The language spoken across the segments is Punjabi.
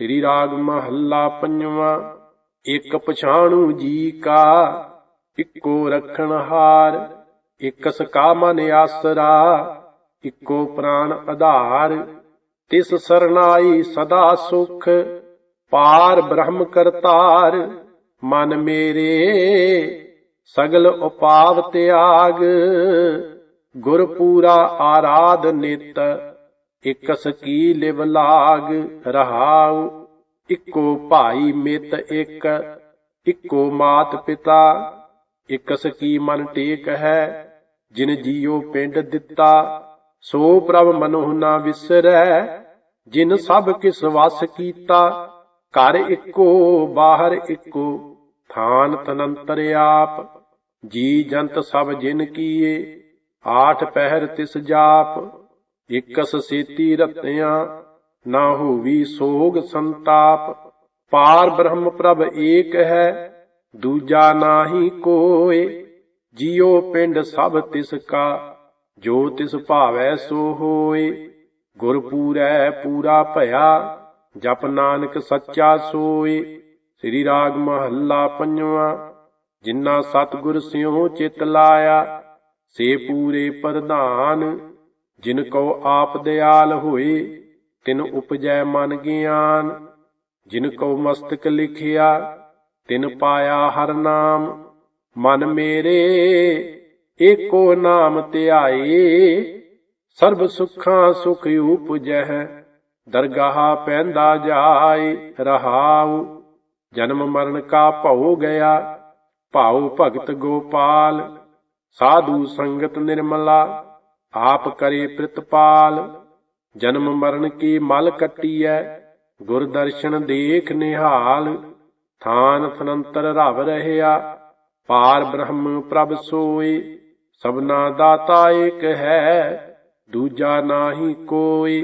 ਸ੍ਰੀ ਰਾਗ ਮਹੱਲਾ ਪੰਜਵਾਂ, ਇੱਕ ਪਛਾਣੂ ਜੀ ਕਾ, ਇੱਕੋ ਰਖਣ ਹਾਰ ਇਕਸ ਕਾ ਮਨ ਆਸਰਾ, ਇੱਕੋ ਪ੍ਰਾਨ ਆਧਾਰ, ਤਿਸ ਸਰਨਾਈ ਸਦਾ ਸੁਖ, ਪਾਰ ਬ੍ਰਹਮ ਕਰਤਾਰ, ਮਨ ਮੇਰੇ ਸਗਲ ਉਪਾਵ ਤਿਆਗ ਗੁਰ ਪੂਰਾ ਆਰਾਧ ਨਿਤ ਇਕਸ ਕੀ ਲਿਵ ਲਾਗ ਰਹਾਉ, ਇੱਕੋ ਭਾਈ ਮਿਤ ਇੱਕ, ਇੱਕੋ ਮਾਤ ਪਿਤਾ ਇਕਸ ਕੀ ਮਨ ਟੇਕ ਹੈ, ਜਿਨ ਜੀਉ ਪਿੰਡ ਦਿੱਤਾ, ਸੋ ਪ੍ਰਭ ਮਨੁ ਨਾ ਵਿਸਰੈ, ਜਿਨ ਸਭ ਕਿਸ ਵਸ ਕੀਤਾ, ਘਰ ਇੱਕੋ, ਬਾਹਰ ਇੱਕੋ, ਥਾਨ ਤਨੰਤਰ ਆਪ, ਜੀ ਜੰਤ ਸਭ ਜਿਨ ਕੀਏ, ਆਠ ਪਹਿਰ ਤਿਸ ਜਾਪ। ਇਕਸ ਸੇਤੀ ਰਤਿਆਂ, ਨਾ ਹੋਵੀ ਸੋਗ ਸੰਤਾਪ। ਪਾਰ ਬ੍ਰਹਮ ਪ੍ਰਭ ਏਕ ਹੈ, ਦੂਜਾ ਨਾਹੀ ਕੋਏ। ਜਿਉ ਪਿੰਡ ਸਭ ਤਿਸ ਕਾ, ਜੋ ਤਿਸ ਭਾਵੈ ਸੋ ਹੋਏ। ਗੁਰ ਪੂਰੈ ਪੂਰਾ ਭਇਆ, ਜਪ ਨਾਨਕ ਸੱਚਾ ਸੋਏ। ਸ੍ਰੀ ਰਾਗ ਮਹੱਲਾ ਪੰਜਵਾਂ, ਜਿਨ੍ਹਾਂ ਸਤਿਗੁਰ ਸਿਉ ਚਿਤ ਲਾਇਆ, ਸੇ ਪੂਰੇ ਪ੍ਰਧਾਨ। ਜਿਨ ਕੋ ਆਪ ਦਿਆਲ ਹੋਏ, ਤਿਨ ਉਪਜੈ ਮਨ ਗਿਆਨ। ਜਿਨ ਕੋ ਮਸਤਕ ਲਿਖਿਆ, ਤਿਨ ਪਾਇਆ ਹਰ ਨਾਮ। ਮਨ ਮੇਰੇ, ਏਕੋ ਨਾਮ ਧਿਆਏ। ਸਰਬ ਸੁਖਾਂ ਸੁਖ ਉਪਜੈ, ਦਰਗਾਹ ਪੈਂਦਾ ਜਾਏ, ਰਹਾਉ। ਜਨਮ ਮਰਨ ਕਾ ਭਉ ਗਿਆ, ਭਾਉ ਭਗਤ ਗੋਪਾਲ। ਸਾਧੂ ਸੰਗਤ ਨਿਰਮਲਾ ਆਪ ਕਰੇ ਪ੍ਰਿਤਪਾਲ, ਜਨਮ ਮਰਨ ਕੀ ਮਲ ਕੱਟੀਐ, ਗੁਰ ਦਰਸ਼ਨ ਦੇਖ ਨਿਹਾਲ, ਥਾਨ ਥਨੰਤਰ ਰਵ ਰਹਿਆ, ਪਾਰ ਬ੍ਰਹਮ ਪ੍ਰਭ ਸੋਈ ਸਭਨਾ ਦਾਤਾ ਏਕ ਹੈ, ਦੂਜਾ ਨਾਹੀ ਕੋਈ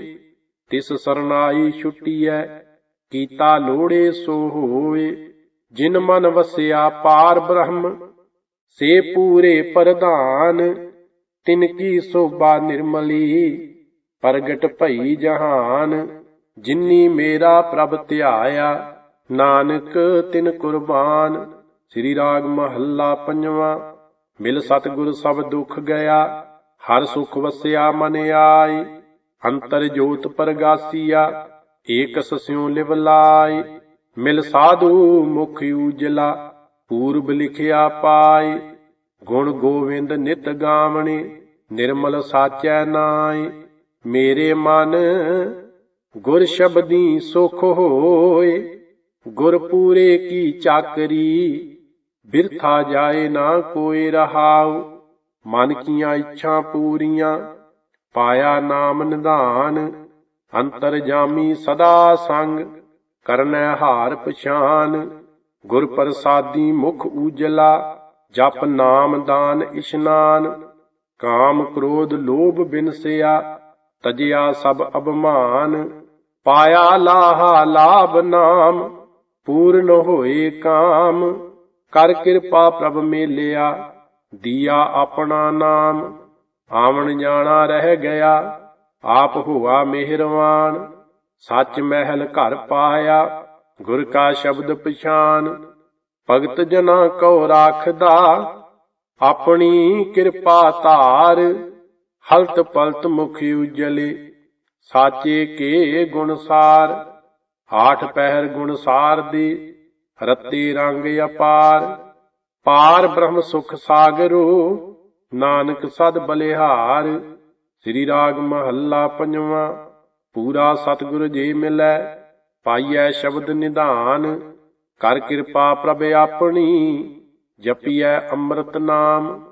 ਤਿਸ ਸਰਨਾਈ ਛੁੱਟੀਐ, ਕੀਤਾ ਲੋੜੇ ਸੋ ਹੋਏ, ਜਿਨ ਮਨ ਵਸਿਆ ਪਾਰ ਬ੍ਰਹਮ, ਸੇ ਪੂਰੇ ਪ੍ਰਧਾਨ ਤਿਨ ਕੀ ਸੋਭਾ ਨਿਰਮਲੀ, ਪ੍ਰਗਟ ਭਈ ਜਹਾਨ, ਜਿਨੀ ਮੇਰਾ ਪ੍ਰਭ ਧਿਆਇਆ, ਨਾਨਕ ਤਿਨ ਕੁਰਬਾਨ, ਸ੍ਰੀ ਰਾਗ ਮਹੱਲਾ ਪੰਜਵਾਂ, ਮਿਲ ਸਤਿਗੁਰ ਸਭ ਦੁੱਖ ਗਿਆ, ਹਰ ਸੁਖ ਵਸਿਆ ਮਨ ਆਈ ਅੰਤਰ ਜੋਤ ਪ੍ਰਗਾਸੀਆ, ਏਕਸ ਸਿਉ ਲਿਵ ਲਾਈ ਮਿਲ ਸਾਧੂ ਮੁਖ ਉਜਲਾ, ਪੂਰਬ ਲਿਖਿਆ ਪਾਈ ਗੁਣ ਗੋਵਿੰਦ ਨਿਤ ਗਾਵਣੇ, ਨਿਰਮਲ ਸਾਚੈ ਨਾਈ ਮੇਰੇ ਮਨ ਗੁਰ ਸ਼ਬਦੀ ਸੁਖ ਹੋਏ ਗੁਰ ਪੂਰੇ ਕੀ ਚਾਕਰੀ, ਬਿਰਥਾ ਜਾਏ ਨਾ ਕੋਈ ਰਹਾਉ, ਮਨ ਕੀਆਂ ਇੱਛਾ ਪੂਰੀਆਂ, ਪਾਇਆ ਨਾਮ ਨਿਧਾਨ, ਅੰਤਰ ਜਾਮੀ ਸਦਾ ਸੰਗ, ਕਰਨੈ ਹਾਰ ਪਛਾਨ ਗੁਰ ਪ੍ਰਸਾਦੀ ਮੁਖ ਉਜਲਾ ਜਪ ਨਾਮ ਦਾਨ ਇਸ਼ਨਾਨ ਕਾਮ ਕ੍ਰੋਧ ਲੋਭ ਬਿਨਸਿਆ ਤਜਿਆ ਸਭ ਅਭਮਾਨ, ਪਾਇਆ ਲਾਹਾ ਲਾਭ ਨਾਮ, ਪੂਰਨ ਹੋਏ ਕਾਮ, ਕਰ ਕਿਰਪਾ ਪ੍ਰਭ ਮੇਲਿਆ, ਦੀਆ ਆਪਣਾ ਨਾਮ, ਆਵਣ ਜਾਣਾ ਰਹਿ ਗਿਆ, ਆਪ ਹੁਆ ਮਿਹਰਵਾਨ, ਸੱਚ ਮਹਿਲ ਘਰ ਪਾਇਆ, ਗੁਰ ਕਾ ਸ਼ਬਦ ਪਛਾਨ ਭਗਤ ਜਨਾ ਕੋ ਰਾਖਦਾ, ਆਪਣੀ ਕਿਰਪਾ ਧਾਰ, ਹਲਤ ਪਲਤ ਮੁਖ ਉਜਲੇ, ਸਾਚੇ ਕੇ ਗੁਣਸਾਰ ਹਾਠ ਪਹਿਰ ਗੁਣਸਾਰ ਦੀ, ਰਤੀ ਰੰਗ ਅਪਾਰ, ਪਾਰ ਬ੍ਰਹਮ ਸੁਖ ਸਾਗਰੋ, ਨਾਨਕ ਸਦ ਬਲਿਹਾਰ, ਸ੍ਰੀ ਰਾਗ ਮਹੱਲਾ ਪੰਜਵਾਂ, ਪੂਰਾ ਸਤਿਗੁਰ ਜੀ ਮਿਲੈ, ਪਾਈਐ ਸ਼ਬਦ ਨਿਧਾਨ ਕਰ ਕਿਰਪਾ ਪ੍ਰਭ ਆਪਣੀ, ਜਪੀਐ ਅੰਮ੍ਰਿਤ ਨਾਮ,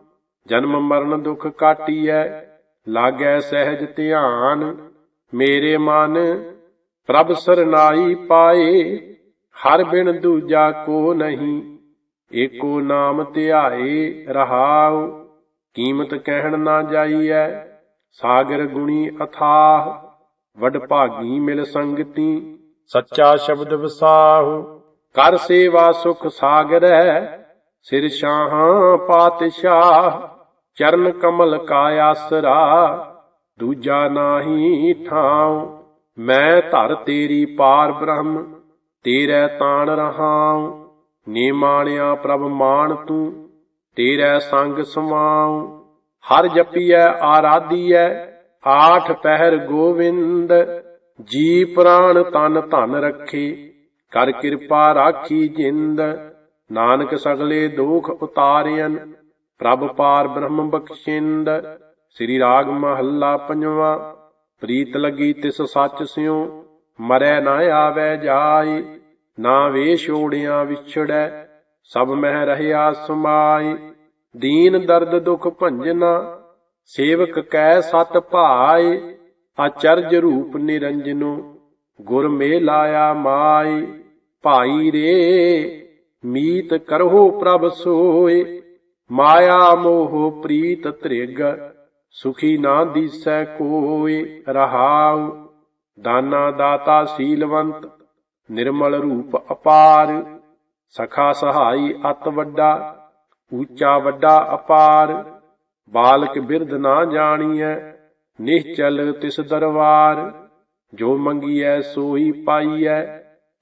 ਜਨਮ ਮਰਨ ਦੁਖ ਕਾਟੀਐ, ਲਾਗੈ ਸਹਿਜ ਧਿਆਨ, ਮੇਰੇ ਮਨ, ਪ੍ਰਭ ਸਰਨਾਈ ਪਾਏ, ਹਰ ਬਿਨ ਦੂਜਾ ਕੋ ਨਹੀਂ, ਏਕੋ ਨਾਮ ਧਿਆਏ ਰਹਾਉ, ਕੀਮਤ ਕਹਿਣ ਨਾ ਜਾਈਐ, ਸਾਗਰ ਗੁਣੀ ਅਥਾਹ ਵਡ ਭਾਗੀ ਮਿਲ ਸੰਗਤੀ, ਸੱਚਾ ਸ਼ਬਦ ਵਸਾਹੁ। ਕਰ ਸੇਵਾ ਸੁਖ ਸਾਗਰੈ, ਸਿਰ ਸ਼ਾਹਾਂ ਪਾਤਸ਼ਾਹ, ਚਰਨ ਕਮਲ ਕਾ ਆਸਰਾ, ਦੂਜਾ ਨਾਹੀ ਠਾਉ, ਮੈਂ ਧਰ ਤੇਰੀ ਪਾਰ ਬ੍ਰਹਮ, ਤੇਰੇ ਤਾਣ ਰਹਾਉ, ਨੇ ਮਾਣਿਆ ਪ੍ਰਭ ਮਾਨ ਤੂੰ, ਤੇਰੇ ਸੰਗ ਸਮਾਉ, ਹਰ ਜਪੀਐ, ਆਰਾਧੀਐ, ਆਠ ਪਹਿਰ ਗੋਵਿੰਦ, ਜੀ ਪ੍ਰਾਣ ਤਨ ਧਨ ਰੱਖੇ ਕਰ ਕਿਰਪਾ ਰਾਖੀ ਜਿੰਦ, ਨਾਨਕ ਸਗਲੇ ਦੋਖ ਉਤਾਰਿਅਨ, ਪ੍ਰਭ ਪਾਰ ਬ੍ਰਹਮ ਬਖਸ਼ਿੰਦ, ਸ੍ਰੀ ਰਾਗ ਮਹੱਲਾ ਪੰਜਵਾ, ਪ੍ਰੀਤ ਲਗੀ ਤਿਸ ਸੱਚ ਸਿਉ, ਮਰੈ ਨਾ ਆਵੈ ਜਾਈ ਨਾ ਵੇ ਛੋੜਿਆ ਵਿਛੜੈ, ਸਭ ਮਹਿ ਰਹਿਆ ਸਮਾਈ ਦੀਨ ਦਰਦ ਦੁਖ ਭੰਜਨਾ, ਸੇਵਕ ਕੈ ਸਤ ਭਾਏ ਆਚਰਜ ਰੂਪ ਨਿਰੰਜਨੋ ਗੁਰ ਮੇ ਲਾਇਆ ਮਾਈ ਭਾਈ ਰੇ, ਮੀਤ ਕਰਹੁ ਪ੍ਰਭ ਸੋਏ। ਮਾਇਆ ਮੋਹ ਪ੍ਰੀਤ ਤ੍ਰਿਗ ਸੁਖੀ ਨਾ ਦੀਸੈ ਕੋਏ। ਰਹਾਉ, ਦਾਨਾ ਦਾਤਾ ਸੀਲਵੰਤ, ਨਿਰਮਲ ਰੂਪ ਅਪਾਰ। ਸਖਾ ਸਹਾਈ ਅਤ ਵੱਡਾ ਉੱਚਾ ਵੱਡਾ ਅਪਾਰ। ਬਾਲਕ ਬਿਰਧ ਨਾ ਜਾਣੀਐ ਨਿਹਚਲ ਤਿਸ ਦਰਬਾਰ ਜੋ ਮੰਗੀਐ ਸੋਈ ਪਾਈਐ,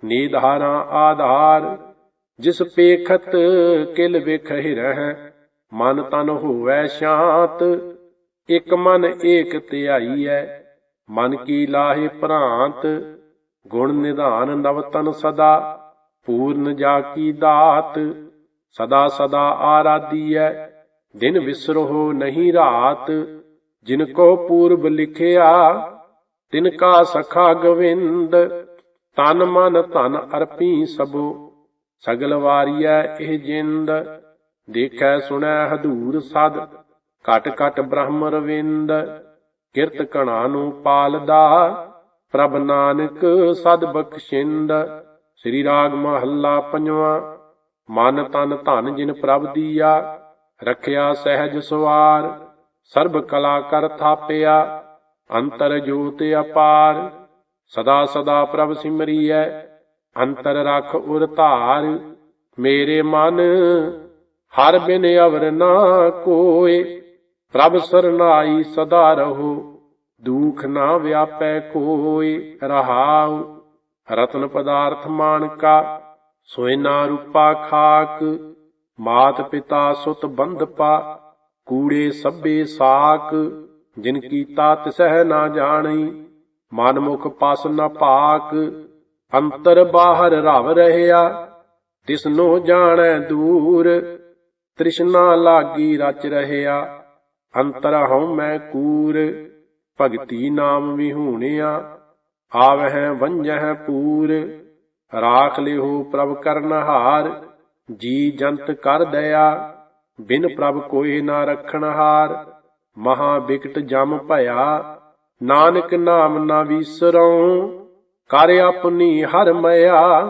ਨੀਧਾਰਾ ਆਧਾਰ। ਜਿਸ ਪੇਖਤ ਕਿਲ ਵੇਖਹਿ ਰਹਿ, ਮਨ ਤਨ ਹੋਵੈ ਸ਼ਾਂਤ। ਇਕ ਮਨ ਏਕ ਧਿਆਈਐ, ਮਨ ਕੀ ਲਾਹੇ ਭ੍ਰਾਂਤ। ਗੁਣ ਨਿਧਾਨ ਨਵ ਤਨ ਸਦਾ, ਪੂਰਨ ਜਾ ਕੀ ਦਾਤ। ਸਦਾ ਸਦਾ ਆਰਾਧੀਐ, ਦਿਨ ਵਿਸਰੋ ਨਹੀਂ ਰਾਤ। ਜਿਨ ਕੋ ਪੂਰਬ ਲਿਖਿਆ ਤਿਨ ਕਾ ਸਖਾ ਗਵਿੰਦ, ਤਨ ਮਨ ਧਨ ਅਰਪੀ ਸਭੋ, ਸਗਲ ਵਾਰੀਐ ਇਹ ਜਿੰਦ, ਦੇਖੈ ਸੁਣੈ ਹਦੂਰ ਸਦ, ਘਟ ਘਟ ਬ੍ਰਹਮ ਰਵਿੰਦ, ਕਿਰਤ ਕਣਾ ਨੂੰ ਪਾਲਦਾ, ਪ੍ਰਭ ਨਾਨਕ ਸਦ ਬਖਸ਼ਿੰਦ, ਸ੍ਰੀ ਰਾਗ ਮਹੱਲਾ ਪੰਜਵਾ, ਮਨ ਤਨ ਧਨ ਜਿਨ ਪ੍ਰਭ ਦੀਆ, ਰਖਿਆ ਸਹਿਜ ਸਵਾਰ, ਸਰਬ ਕਲਾ ਕਰ ਥਾਪਿਆ ਅੰਤਰ ਜੋਤ ਅਪਾਰ, ਸਦਾ ਸਦਾ ਪ੍ਰਭ ਸਿਮਰੀਐ, ਅੰਤਰ ਰਖ ਉਰ ਧਾਰ, ਮੇਰੇ ਮਨ, ਹਰ ਬਿਨ ਅਵਰ ਨਾ ਕੋਏ, ਪ੍ਰਭ ਸਰਨਾਈ ਸਦਾ ਰਹੋ, ਦੁਖ ਨਾ ਵਿਆਪੈ ਕੋਈ ਰਹਾਉ, ਰਤਨ ਪਦਾਰਥ ਮਾਨਕਾ ਸੋਇਨਾ ਰੂਪਾ ਖਾਕ, ਮਾਤ ਪਿਤਾ ਸੁਤ ਬੰਧਪਾ, ਕੂੜੇ ਸਭੇ ਸਾਕ ਜਿਨ ਕੀਤਾ ਤਿਸਹਿ ਨਾ ਜਾਣੀ, ਮਨ ਮੁਖ ਪਸ ਨ ਪਾਕ, ਅੰਤਰ ਬਾਹਰ ਰਵ ਰਹਿਆ, ਤਿਸਨੋ ਜਾਣੈ ਦੂਰ, ਤ੍ਰਿਸ਼ਨਾ ਲਾਗੀ ਰਚ ਰਹਿਆ, ਅੰਤਰ ਹਉ ਮੈਂ ਕੂਰ, ਭਗਤੀ ਨਾਮ ਵਿਹੂਣਿਆ, ਆਵਹਿ ਵੰਜਹਿ ਪੂਰ, ਰਾਖ ਲਿਹੋ ਪ੍ਰਭ ਕਰਨਹਾਰ ਜੀ ਜੰਤ ਕਰ ਦਇਆ, ਬਿਨ ਪ੍ਰਭ ਕੋਈ ਨਾ ਰਖਣ ਹਾਰ। ਮਹਾ ਬਿਕਟ ਜਮ ਭਇਆ ਨਾਨਕ ਨਾਮ ਨਾ ਵਿਸਰਉ ਕਰ ਆਪਣੀ ਹਰ ਮਇਆ।